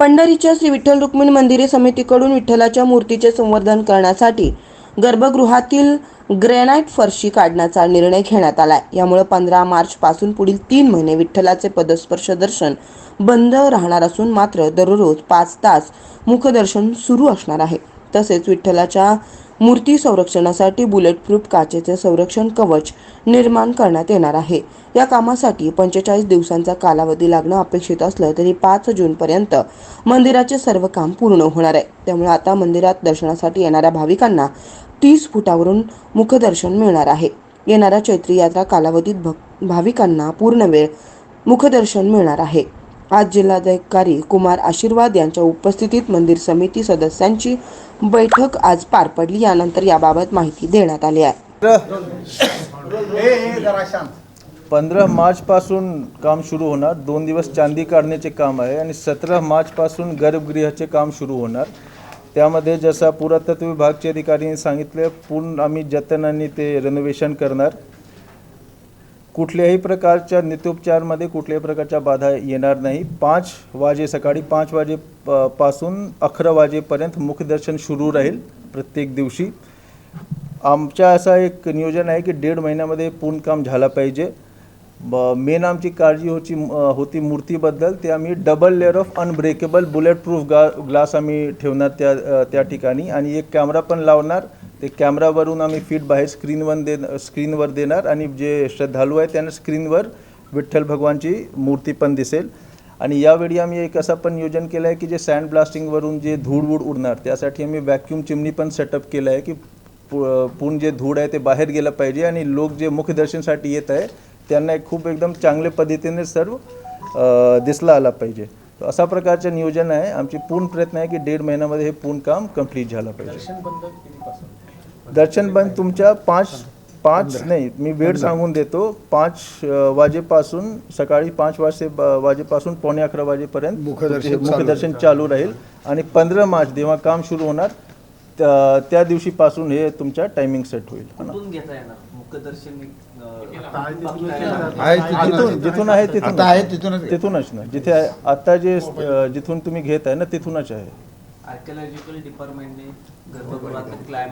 पंढरीच्या श्री विठ्ठल रुक्मिणी मंदिरे समितीकडून विठ्ठलाच्या मूर्तीचे संवर्धन करण्यासाठी गर्भगृहातील ग्रेनाईट फरशी काढण्याचा निर्णय घेण्यात आलाय. यामुळे पंधरा मार्च पासून पुढील तीन महिने विठ्ठलाचे पदस्पर्श दर्शन बंद राहणार असून मात्र दररोज पाच तास मुखदर्शन सुरू असणार आहे. तसेच विठ्ठलाच्या मूर्ती संरक्षणासाठी बुलेट प्रूफ काचेचे संरक्षण कवच निर्माण करण्यात येणार आहे. या कामासाठी पंचेचाळीस दिवसांचा कालावधी लागणं अपेक्षित असलं तरी पाच जूनपर्यंत मंदिराचे सर्व काम पूर्ण होणार आहे. त्यामुळे आता मंदिरात दर्शनासाठी येणाऱ्या भाविकांना तीस फुटावरून मुखदर्शन मिळणार आहे. येणाऱ्या चैत्री यात्रा कालावधीत भाविकांना पूर्ण वेळ मुखदर्शन मिळणार आहे. आज जिल्हाधिकारी कुमार आशीर्वाद यांच्या उपस्थितीत मंदिर समिती सदस्यांची बैठक आज पार पडली. यानंतर याबाबत माहिती देण्यात आली आहे. जरा शांत. पंधरा मार्चपासून काम सुरू होणार. दोन दिवस चांदी काढण्याचे काम आहे आणि सतरा मार्चपासून गर्भगृहाचे काम सुरू होणार. त्यामध्ये जसा पुरातत्व विभागचे अधिकाऱ्यांनी सांगितले पूर्ण आम्ही जतनाने ते रेनोव्हेशन करणार. कुठल्याही प्रकारच्या नित्योपचारमध्ये कुठल्याही प्रकारच्या बाधा येणार नाही. पाच वाजे सकाळी पाच वाजे पासून अकरा वाजेपर्यंत मुखदर्शन सुरू राहील प्रत्येक दिवशी. आमच्या असं एक नियोजन आहे की दीड महिन्यामध्ये पूर्ण काम झाला पाहिजे. मेन आमची काळजी होती होती मूर्तीबद्दल. ते आम्ही double layer of unbreakable bulletproof गा ग्लास आम्ही ठेवणार त्या त्या ठिकाणी. आणि एक कॅमेरा पण लावणार. ते कॅमेरावरून आम्ही फीड बाहेर स्क्रीनवर दे स्क्रीनवर देणार आणि जे श्रद्धालू आहे त्यांना स्क्रीनवर विठ्ठल भगवानची मूर्ती पण दिसेल. आणि यावेळी आम्ही एक असं पण नियोजन केलं आहे की जे सँड ब्लास्टिंगवरून जे धूळ वूड उडणार त्यासाठी आम्ही व्हॅक्यूम चिमणी पण सेटअप केलं आहे की पु- पूर्ण जे धूळ आहे ते बाहेर गेलं पाहिजे आणि लोक जे मुखदर्शनसाठी येत आहे त्यांना एक खूप एकदम चांगल्या पद्धतीने सर्व दिसला आला पाहिजे. तर अशा प्रकारचं नियोजन आहे. आमची पूर्ण प्रयत्न आहे की दीड महिन्यामध्ये हे पूर्ण काम कंप्लीट झालं पाहिजे. दर्शन बंद तुमच्या पाच पाच नाही मी वेळ सांगून देतो. पाच वाजेपासून सकाळी पाच वाजते वाजेपासून पावणे अकरा वाजेपर्यंत मुखदर्शन चालू मुखदर्शन चालू राहील. आणि पंधरा मार्च जेव्हा काम सुरू होणार त्या दिवशीपासून हे तुमच्या टायमिंग सेट होईल. जिथून जिथून आहे तिथून आहे तिथूनच. तिथूनच ना. जिथे आहे- आता जे जिथून तुम्ही घेत आहे ना तिथूनच आहे. आर्किओलॉजिकल डिपार्टमेंटने